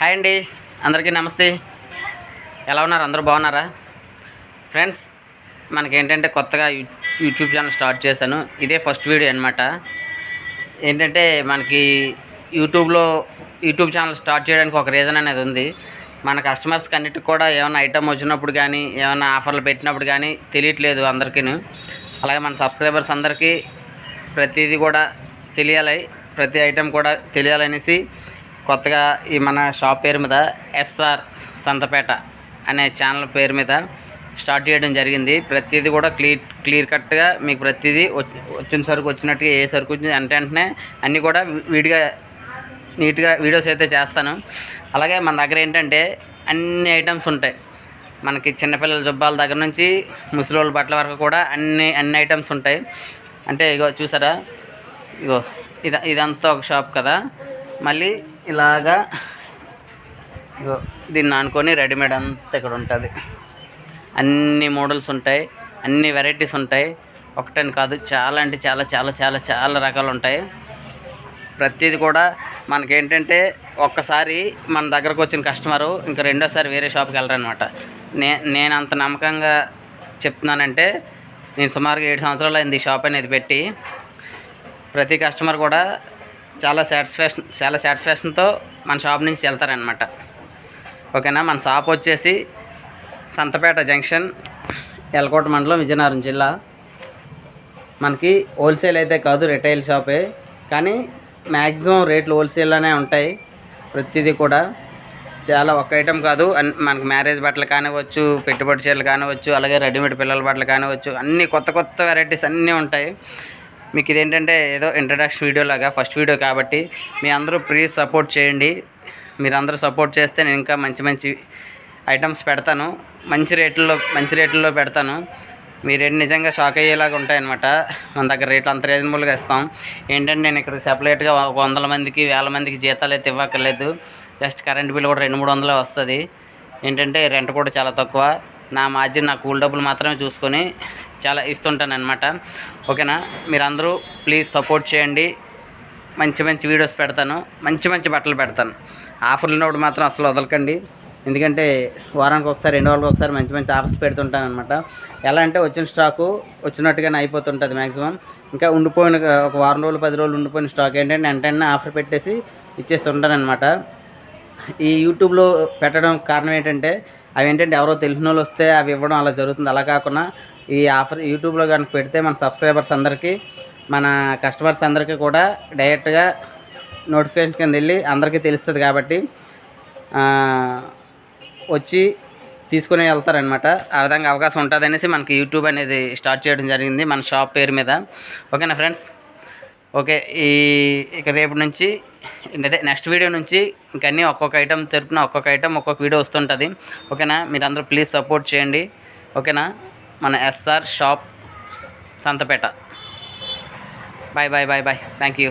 Hi అండి అందరికీ నమస్తే. ఎలా ఉన్నారు? అందరూ బాగున్నారా? ఫ్రెండ్స్ మనకేంటంటే కొత్తగా యూట్యూబ్ ఛానల్ స్టార్ట్ చేశాను. ఇదే ఫస్ట్ వీడియో అనమాట ఏంటంటే మనకి యూట్యూబ్లో యూట్యూబ్ ఛానల్ స్టార్ట్ చేయడానికి ఒక రీజన్ అనేది ఉంది. మన కస్టమర్స్కి అన్నిటికి కూడా ఏమైనా ఐటమ్ వచ్చినప్పుడు కానీ ఏమైనా ఆఫర్లు పెట్టినప్పుడు కానీ తెలియట్లేదు అందరికీ అలాగే మన సబ్స్క్రైబర్స్ అందరికీ ప్రతిదీ కూడా తెలియాలి. ప్రతి ఐటెం కూడా తెలియాలనేసి కొత్తగా ఈ మన షాప్ పేరు మీద ఎస్ఆర్ సంతపేట అనే ఛానల్ పేరు మీద స్టార్ట్ చేయడం జరిగింది. ప్రతిదీ కూడా క్లియర్ క్లియర్ కట్గా మీకు ప్రతిదీ వచ్చి- వచ్చిన సరుకు వచ్చినట్టుగా ఏ సరుకు వచ్చింది అంటే వెంటనే అన్నీ కూడా విడిగా నీట్గా వీడియోస్ అయితే చేస్తాను. అలాగే మన దగ్గర ఏంటంటే అన్ని ఐటమ్స్ ఉంటాయి. మనకి చిన్నపిల్లల జుబ్బాల దగ్గర నుంచి ముసలోళ్ళ బట్టల వరకు కూడా అన్ని అన్ని ఐటమ్స్ ఉంటాయి. అంటే ఇగో చూసారా? ఇగో ఇది ఇదంతా ఒక షాప్ కదా. మళ్ళీ ఇలాగా దీన్ని ఆనుకొని రెడీమేడ్ అంతా ఇక్కడ ఉంటుంది. అన్ని మోడల్స్ ఉంటాయి అన్ని వెరైటీస్ ఉంటాయి. ఒకటని కాదు చాలా అంటే చాలా చాలా చాలా చాలా రకాలు ఉంటాయి. ప్రతిది కూడా మనకేంటంటే ఒక్కసారి మన దగ్గరకు వచ్చిన కస్టమరు ఇంకా రెండోసారి వేరే షాప్కి వెళ్ళరనమాట నే నేను అంత నమ్మకంగా చెప్తున్నానంటే నేను సుమారుగా ఏడు సంవత్సరాలు అయింది ఈ షాప్ అనేది పెట్టి ప్రతి కస్టమర్ కూడా చాలా సాటిస్ఫాక్షన్ చాలా సాటిస్ఫాక్షన్తో మన షాప్ నుంచి వెళ్తారనమాట ఓకేనా? మన షాప్ వచ్చేసి సంతపేట జంక్షన్ ఎలకోట మండలం విజయనగరం జిల్లా. మనకి హోల్సేల్ అయితే కాదు రిటైల్ షాపే కానీ మ్యాక్సిమం రేట్లు హోల్సేల్లోనే ఉంటాయి ప్రతిదీ కూడా. చాలా ఒక్క ఐటెం కాదు అన్- మనకి మ్యారేజ్ బట్టలు కానివ్వచ్చు పెట్టుబడి చీరలు కానివ్వచ్చు అలాగే రెడీమేడ్ పిల్లల బట్టలు కానివచ్చు అన్నీ కొత్త కొత్త వెరైటీస్ అన్నీ ఉంటాయి. మీకు ఇదేంటంటే ఏదో ఇంట్రడక్షన్ వీడియో లాగా ఫస్ట్ వీడియో కాబట్టి మీ అందరూ ప్లీజ్ సపోర్ట్ చేయండి. మీరు అందరూ సపోర్ట్ చేస్తే నేను ఇంకా మంచి మంచి ఐటమ్స్ పెడతాను. మంచి రేట్లలో మంచి రేట్లలో పెడతాను. మీ నిజంగా షాక్ అయ్యేలాగా ఉంటాయన్నమాట. మన దగ్గర రేట్లు అంత రీజనబుల్గా ఇస్తాం. ఏంటంటే నేను ఇక్కడ సెపరేట్గా ఒక వందల మందికి వేల మందికి జీతాలు అయితే ఇవ్వక్కర్లేదు. జస్ట్ కరెంట్ బిల్ కూడా రెండు మూడు వందలే వస్తుంది. ఏంటంటే రెంట్ కూడా చాలా తక్కువ. నా మార్జిన్ నా కూల్ డబ్బులు మాత్రమే చూసుకొని చాలా ఇస్తుంటాను అనమాట ఓకేనా? మీరందరూ ప్లీజ్ సపోర్ట్ చేయండి. మంచి మంచి వీడియోస్ పెడతాను. మంచి మంచి బట్టలు పెడతాను. ఆఫర్లు ఉన్నప్పుడు మాత్రం అసలు వదలకండి. ఎందుకంటే వారానికి ఒకసారి రెండు రోజులకు ఒకసారి మంచి మంచి ఆఫర్స్ పెడుతుంటాను అనమాట ఎలా అంటే వచ్చిన స్టాకు వచ్చినట్టుగానే అయిపోతుంటుంది మ్యాక్సిమం ఇంకా ఉండిపోయిన ఒక వారం రోజులు పది రోజులు ఉండిపోయిన స్టాక్ ఏంటంటే వెంటనే ఆఫర్ పెట్టేసి ఇచ్చేస్తుంటాను అనమాట ఈ యూట్యూబ్లో పెట్టడం కారణం ఏంటంటే అవి ఏంటంటే ఎవరో తెలిసిన వాళ్ళు వస్తే అవి ఇవ్వడం అలా జరుగుతుంది. అలా కాకుండా ఈ ఆఫర్ యూట్యూబ్లో కనుక పెడితే మన సబ్స్క్రైబర్స్ అందరికీ మన కస్టమర్స్ అందరికీ కూడా డైరెక్ట్గా నోటిఫికేషన్ కింద వెళ్ళి అందరికీ తెలుస్తుంది కాబట్టి వచ్చి తీసుకుని వెళ్తారనమాట ఆ విధంగా అవకాశం ఉంటుంది అనేసి మనకి యూట్యూబ్ అనేది స్టార్ట్ చేయడం జరిగింది మన షాప్ పేరు మీద. ఓకేనా ఫ్రెండ్స్? ఓకే ఈ ఇక రేపు నుంచి అదే నెక్స్ట్ వీడియో నుంచి ఇంకన్నీ ఒక్కొక్క ఐటమ్ తెరుపున ఒక్కొక్క ఐటమ్ ఒక్కొక్క వీడియో వస్తుంటుంది. ఓకేనా? మీరు అందరూ ప్లీజ్ సపోర్ట్ చేయండి. ఓకేనా? మన SR shop Santhapeta bye bye bye bye thank you